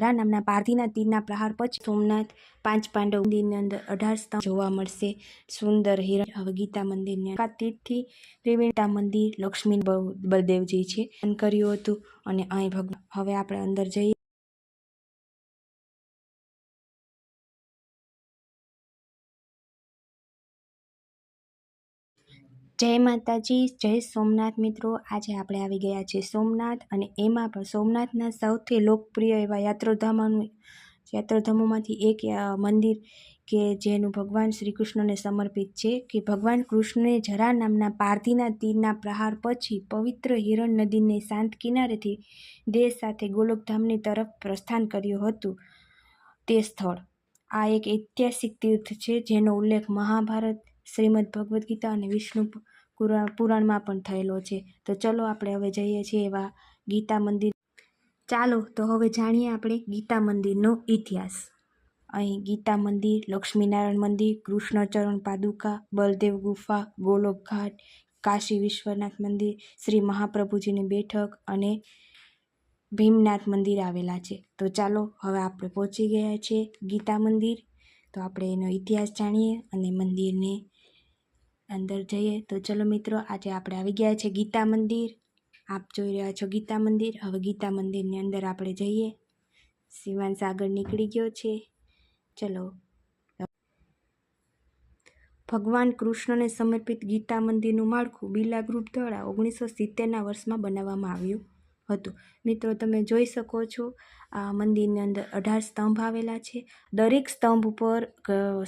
રા નામના પારધીના તીરના પ્રહાર પછી સોમનાથ પાંચ પાંડવ મંદિરની અંદર અઢાર સ્તંભ જોવા મળશે. સુંદર હિરણ, હવે ગીતા મંદિરની તીર્થથી ત્રિવેણતા મંદિર, લક્ષ્મી બ- બલદેવજી છે. કર્યું હતું અને અહીં ભગવાન, હવે આપણે અંદર જઈએ. જય માતાજી, જય સોમનાથ મિત્રો. આજે આપણે આવી ગયા છીએ સોમનાથ અને એમાં પણ સોમનાથના સૌથી લોકપ્રિય એવા યાત્રાધામોનું યાત્રાધામોમાંથી એક મંદિર કે જેનું ભગવાન શ્રી કૃષ્ણને સમર્પિત છે કે ભગવાન કૃષ્ણએ જરા નામના પારધીના તીરના પ્રહાર પછી પવિત્ર હિરણ નદીને શાંત કિનારેથી દેહ સાથે ગોલોકધામની તરફ પ્રસ્થાન કર્યું હતું તે સ્થળ. આ એક ઐતિહાસિક તીર્થ છે જેનો ઉલ્લેખ મહાભારત શ્રીમદ ભગવદ્ ગીતા અને વિષ્ણુ પુરાણમાં પણ થયેલો છે. તો ચલો આપણે હવે જઈએ છીએ એવા ગીતા મંદિર. ચાલો, તો હવે જાણીએ આપણે ગીતા મંદિરનો ઇતિહાસ. અહીં ગીતા મંદિર, લક્ષ્મીનારાયણ મંદિર, કૃષ્ણચરણ પાદુકા, બલદેવ ગુફા, ગોલોક ઘાટ, કાશી વિશ્વનાથ મંદિર, શ્રી મહાપ્રભુજીની બેઠક અને ભીમનાથ મંદિર આવેલા છે. તો ચાલો, હવે આપણે પહોંચી ગયા છીએ ગીતા મંદિર. તો આપણે એનો ઇતિહાસ જાણીએ અને મંદિરને અંદર જઈએ તો ચલો મિત્રો, આજે આપણે આવી ગયા છે ગીતા મંદિર. આપ જોઈ રહ્યા છો ગીતા મંદિર. હવે ગીતા મંદિરની અંદર આપણે જઈએ. શિવાંશ આગળ નીકળી ગયો છે. ચલો. ભગવાન કૃષ્ણને સમર્પિત ગીતા મંદિરનું માળખું બિલાગૃપ દ્વારા ઓગણીસો સિત્તેરના વર્ષમાં બનાવવામાં આવ્યું. હતું. મિત્રો, તમે જોઈ શકો છો, આ મંદિરની અંદર અઢાર સ્તંભ આવેલા છે. દરેક સ્તંભ ઉપર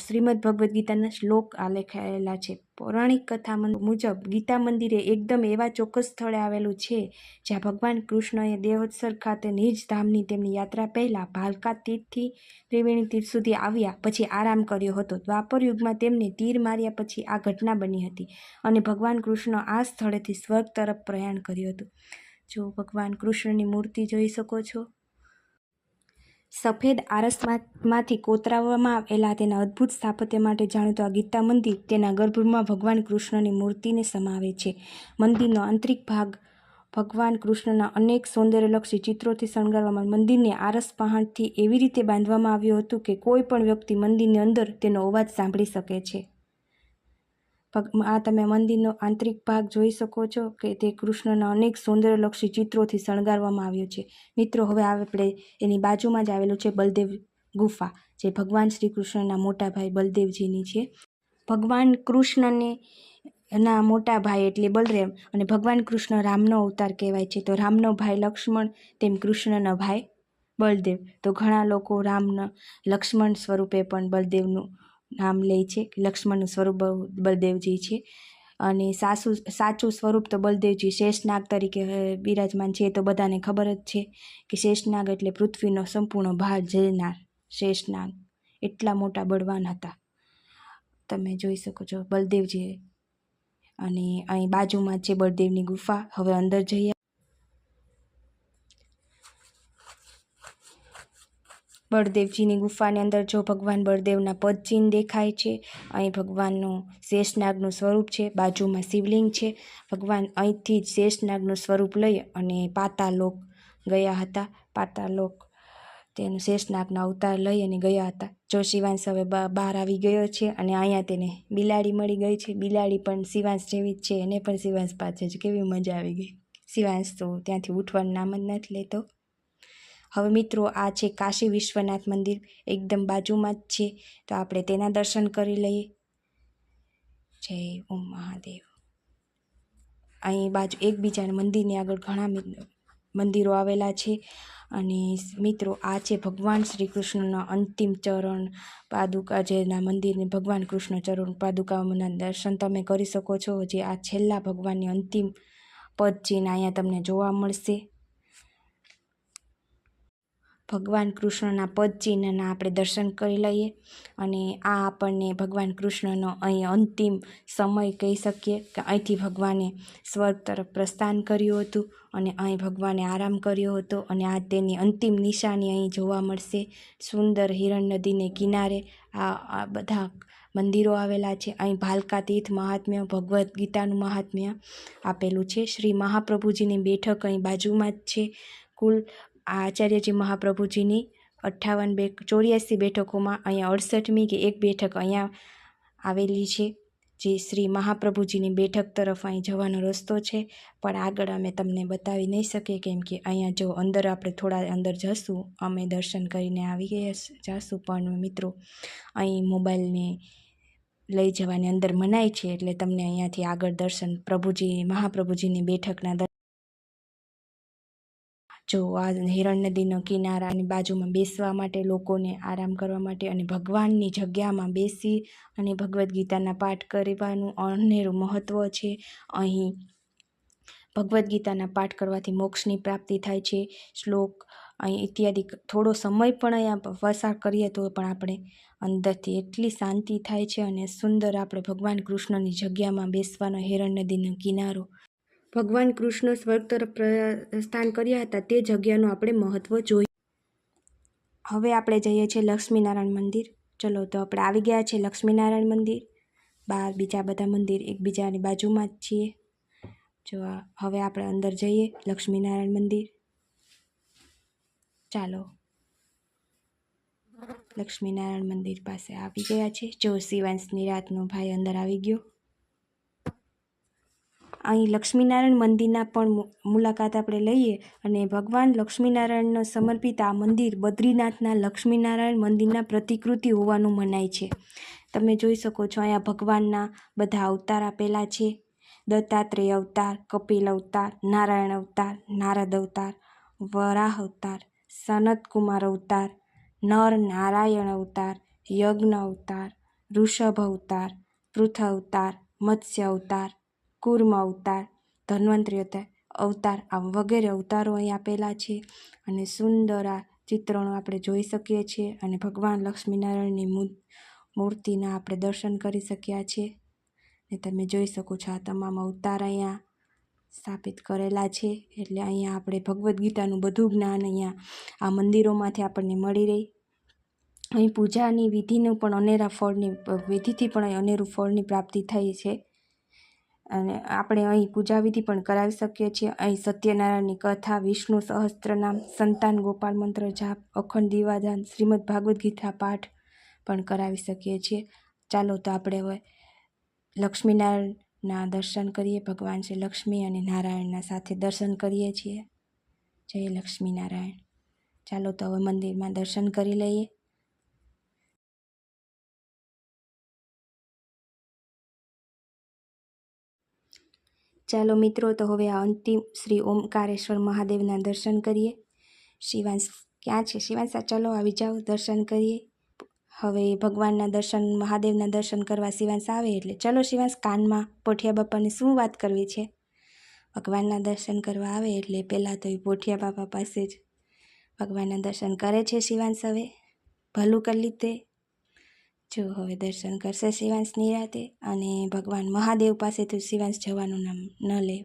શ્રીમદ ભગવદ્ ગીતાના શ્લોક આલેખાયેલા છે. પૌરાણિક કથા મુજબ ગીતા મંદિરે એકદમ એવા ચોક્કસ સ્થળે આવેલું છે, જ્યાં ભગવાન કૃષ્ણએ દેહોત્સર ખાતે નિજ ધામની તેમની યાત્રા પહેલાં ભાલકા તીર્થથી ત્રિવેણી તીર્થ સુધી આવ્યા, પછી આરામ કર્યો હતો. દ્વાપર યુગમાં તેમને તીર માર્યા પછી આ ઘટના બની હતી અને ભગવાન કૃષ્ણ આ સ્થળેથી સ્વર્ગ તરફ પ્રયાણ કર્યું હતું. જો ભગવાન કૃષ્ણની મૂર્તિ જોઈ શકો છો. સફેદ આરસમાંથી કોતરાવવામાં આવેલા તેના અદ્ભુત સ્થાપત્ય માટે જાણીતું આ ગીતા મંદિર તેના ગર્ભમાં ભગવાન કૃષ્ણની મૂર્તિને સમાવે છે. મંદિરનો આંતરિક ભાગ ભગવાન કૃષ્ણના અનેક સૌંદર્યલક્ષી ચિત્રોથી શણગારવામાં મંદિરને આરસ પહાણથી એવી રીતે બાંધવામાં આવ્યું હતું કે કોઈ પણ વ્યક્તિ મંદિરની અંદર તેનો અવાજ સાંભળી શકે છે. આ તમે મંદિરનો આંતરિક ભાગ જોઈ શકો છો કે તે કૃષ્ણના અનેક સૌંદર્યલક્ષી ચિત્રોથી શણગારવામાં આવ્યો છે. મિત્રો, હવે આપણે એની બાજુમાં જ આવેલું છે બલદેવ ગુફા, જે ભગવાન શ્રી કૃષ્ણના મોટા ભાઈ બલદેવજીની છે. ભગવાન કૃષ્ણને ના મોટા ભાઈ એટલે બલરામ અને ભગવાન કૃષ્ણ રામનો અવતાર કહેવાય છે. તો રામનો ભાઈ લક્ષ્મણ, તેમ કૃષ્ણનો ભાઈ બળદેવ તો ઘણા લોકો રામના લક્ષ્મણ સ્વરૂપે પણ બલદેવનું નામ લે છે લક્ષ્મણનું સ્વરૂપ બળદેવજી છે. અને સાસુ, સાચું સ્વરૂપ તો બલદેવજી શેષનાગ તરીકે બિરાજમાન છે તો બધાને ખબર જ છે કે શેષનાગ એટલે પૃથ્વીનો સંપૂર્ણ ભાર ઝેલનાર શેષનાગ એટલા મોટા બળવાન હતા. તમે જોઈ શકો છો બલદેવજી અને અહીં બાજુમાં છે બળદેવની ગુફા. હવે અંદર જઈએ. બળદેવજીની ગુફાની અંદર જો ભગવાન બળદેવના પદચિહ્ન દેખાય છે, અહીં ભગવાનનું શેષનાગનું સ્વરૂપ છે, બાજુમાં શિવલિંગ છે. ભગવાન અહીંથી જ શેષનાગનું સ્વરૂપ લઈ અને પાતાલોક ગયા હતા. પાતાલોક તેનું શેષનાગનો અવતાર લઈ અને ગયા હતા. જો શિવાંશ હવે બહાર આવી ગયો છે અને અહીંયા તેને બિલાડી મળી ગઈ છે. બિલાડી પણ શિવાંશ જેવી જ છે, એને પણ શિવાંશ પાસે જ કેવી મજા આવી ગઈ. શિવાંશ તો ત્યાંથી ઉઠવાનું નામ જ નથી લેતો. હવે મિત્રો, આ છે કાશી વિશ્વનાથ મંદિર, એકદમ બાજુમાં જ છે. તો આપણે તેના દર્શન કરી લઈએ. જય ઓમ મહાદેવ. અહીં બાજુ એકબીજાના મંદિરની આગળ ઘણા મંદિરો આવેલા છે. અને મિત્રો, આ છે ભગવાન શ્રી કૃષ્ણના અંતિમ ચરણ પાદુકા, જેના મંદિરને ભગવાન કૃષ્ણ ચરણ પાદુકાઓના દર્શન તમે કરી શકો છો. જે આ છેલ્લા ભગવાનની અંતિમ પદ ચિહ્ન અહીંયા તમને જોવા મળશે. ભગવાન કૃષ્ણના પદચિહ્નના આપણે દર્શન કરી લઈએ અને આ આપણને ભગવાન કૃષ્ણનો અહીં અંતિમ સમય કહી શકીએ કે અહીંથી ભગવાને સ્વર્ગ તરફ પ્રસ્થાન કર્યું હતું અને અહીં ભગવાને આરામ કર્યો હતો અને આ તેની અંતિમ નિશાની અહીં જોવા મળશે. સુંદર હિરણ નદીને કિનારે આ આ બધા મંદિરો આવેલા છે. અહીં ભાલકા તીર્થ મહાત્મ્ય, ભગવદ્ ગીતાનું મહાત્મ્ય આપેલું છે. શ્રી મહાપ્રભુજીની બેઠક અહીં બાજુમાં જ છે. કુલ આ આચાર્યજી મહાપ્રભુજીની અઠ્ઠાવન બે ચોર્યાસી બેઠકોમાં અહીંયા અડસઠમી કે એક બેઠક અહીંયા આવેલી છે, જે શ્રી મહાપ્રભુજીની બેઠક તરફ અહીં જવાનો રસ્તો છે. પણ આગળ અમે તમને બતાવી નહીં શકીએ કેમ કે અહીંયા જો અંદર આપણે થોડા અંદર જશું, અમે દર્શન કરીને આવી ગયા જાશું. પણ મિત્રો, અહીં મોબાઈલને લઈ જવાની અંદર મનાય છે એટલે તમને અહીંયાથી આગળ દર્શન, પ્રભુજી, મહાપ્રભુજીની બેઠકના જો આ હિરણ નદીનો કિનારાની બાજુમાં બેસવા માટે લોકોને આરામ કરવા માટે અને ભગવાનની જગ્યામાં બેસી અને ભગવદ્ ગીતાના પાઠ કરવાનું અનેરું મહત્ત્વ છે. અહીં ભગવદ્ ગીતાના પાઠ કરવાથી મોક્ષની પ્રાપ્તિ થાય છે. શ્લોક અહીં ઇત્યાદિ થોડો સમય પણ અહીંયા પસાર કરીએ તો પણ આપણે અંદરથી એટલી શાંતિ થાય છે અને સુંદર આપણે ભગવાન કૃષ્ણની જગ્યામાં બેસવાનો હિરણ નદીનો કિનારો ભગવાન કૃષ્ણ સ્વર્ગ તરફ પ્રસ્થાન કર્યા હતા. તે જગ્યાનું આપણે મહત્ત્વ જોઈ. હવે આપણે જઈએ છીએ લક્ષ્મીનારાયણ મંદિર. ચલો તો આપણે આવી ગયા છીએ લક્ષ્મીનારાયણ મંદિર. બહાર બીજા બધા મંદિર એકબીજાની બાજુમાં જ છીએ. જો હવે આપણે અંદર જઈએ લક્ષ્મીનારાયણ મંદિર. ચાલો. લક્ષ્મીનારાયણ મંદિર પાસે આવી ગયા છે જો શિવાંશની રાતનો ભાઈ અંદર આવી ગયો. અહીં લક્ષ્મીનારાયણ મંદિરના પણ મુલાકાત આપણે લઈએ અને ભગવાન લક્ષ્મીનારાયણનો સમર્પિત આ મંદિર બદ્રીનાથના લક્ષ્મીનારાયણ મંદિરના પ્રતિકૃતિ હોવાનું મનાય છે. તમે જોઈ શકો છો અહીંયા ભગવાનના બધા અવતાર આપેલા છે. દત્તાત્રેય અવતાર, કપિલ અવતાર, નારાયણ અવતાર, નારદ અવતાર, વરાહ અવતાર સનત કુમાર અવતાર, નર નારાયણ અવતાર, યજ્ઞ અવતાર, ઋષભ અવતાર પૃથ અવતાર, મત્સ્ય અવતાર કુર્મ અવતાર, ધન્વંતરી અવતાર આમ વગેરે અવતારો અહીં આપેલા છે. અને સુંદર આ ચિત્રણો આપણે જોઈ શકીએ છીએ અને ભગવાન લક્ષ્મીનારાયણની મૂર્તિના આપણે દર્શન કરી શક્યા છીએ ને તમે જોઈ શકો છો આ તમામ અવતાર અહીંયા સ્થાપિત કરેલા છે. એટલે અહીંયા આપણે ભગવદ્ ગીતાનું બધું જ્ઞાન અહીંયા આ મંદિરોમાંથી આપણને મળી રહી. અહીં પૂજાની વિધિનું પણ અનેરા ફળની વિધિથી પણ અનેરું ફળની પ્રાપ્તિ થઈ છે. અને આપણે અહીં પૂજા વિધિ પણ કરાવી શકીએ છીએ. અહીં સત્યનારાયણની કથા, વિષ્ણુ સહસ્ત્રનામ સંતાન ગોપાલ મંત્ર, જાપ, અખંડ દીવાદાન, શ્રીમદ ભાગવદ્ ગીતા પાઠ પણ કરાવી શકીએ છીએ. ચાલો તો આપણે હવે લક્ષ્મીનારાયણના દર્શન કરીએ. ભગવાન શ્રી લક્ષ્મી અને નારાયણના સાથે દર્શન કરીએ છીએ. જય લક્ષ્મીનારાયણ. ચાલો તો હવે મંદિરમાં દર્શન કરી લઈએ. ચાલો મિત્રો, તો હવે આ અંતિમ શ્રી ઓમકારેશ્વર મહાદેવના દર્શન કરીએ. શિવાંશ, ક્યાં છે? શિવાંશ ચાલો આવી જાઓ, દર્શન કરીએ. હવે ભગવાનના દર્શન, મહાદેવના દર્શન કરવા શિવાંશ આવે એટલે ચલો શિવાંશ, કાનમાં પોઠિયા બાપાને શું વાત કરવી છે? ભગવાનના દર્શન કરવા આવે એટલે પહેલાં તો એ પોઠિયા બાપા પાસે જ ભગવાનના દર્શન કરે છે શિવાંશ હવે. ભલું કરી લીધે. જો હવે દર્શન કરશે શિવાંશ નિરાતે અને ભગવાન મહાદેવ પાસેથી શિવાંશ જવાનું નામ ન લે.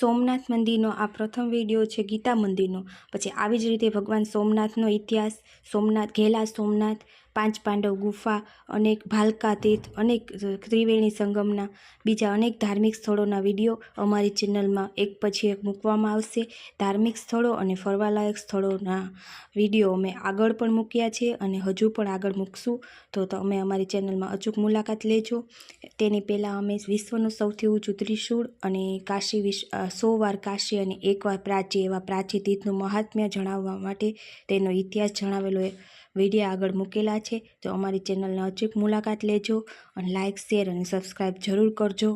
સોમનાથ મંદિરનો આ પ્રથમ વીડિયો છે ગીતા મંદિરનો. પછી આવી જ રીતે ભગવાન સોમનાથનો ઇતિહાસ, સોમનાથ, ઘેલા સોમનાથ પાંચ પાંડવ ગુફા, અનેક ભાલકા તીર્થ અનેક ત્રિવેણી સંગમના, બીજા અનેક ધાર્મિક સ્થળોના વીડિયો અમારી ચેનલમાં એક પછી એક મૂકવામાં આવશે. ધાર્મિક સ્થળો અને ફરવાલાયક સ્થળોના વીડિયો અમે આગળ પણ મૂક્યા છે અને હજુ પણ આગળ મૂકશું. તો તમે અમારી ચેનલમાં અચૂક મુલાકાત લેજો. તેની પહેલાં અમે વિશ્વનું સૌથી ઊંચું ત્રિશૂળ અને કાશી વિશ્વ સો વાર કાશી અને એકવાર પ્રાચી એવા પ્રાચી તીર્થનું મહાત્મ્ય જણાવવા માટે તેનો ઇતિહાસ જણાવેલો વીડિયો આગળ મૂકેલા છે. તો અમારી ચેનલને અચૂક મુલાકાત લેજો અને લાઇક શેર અને સબસ્ક્રાઈબ જરૂર કરજો.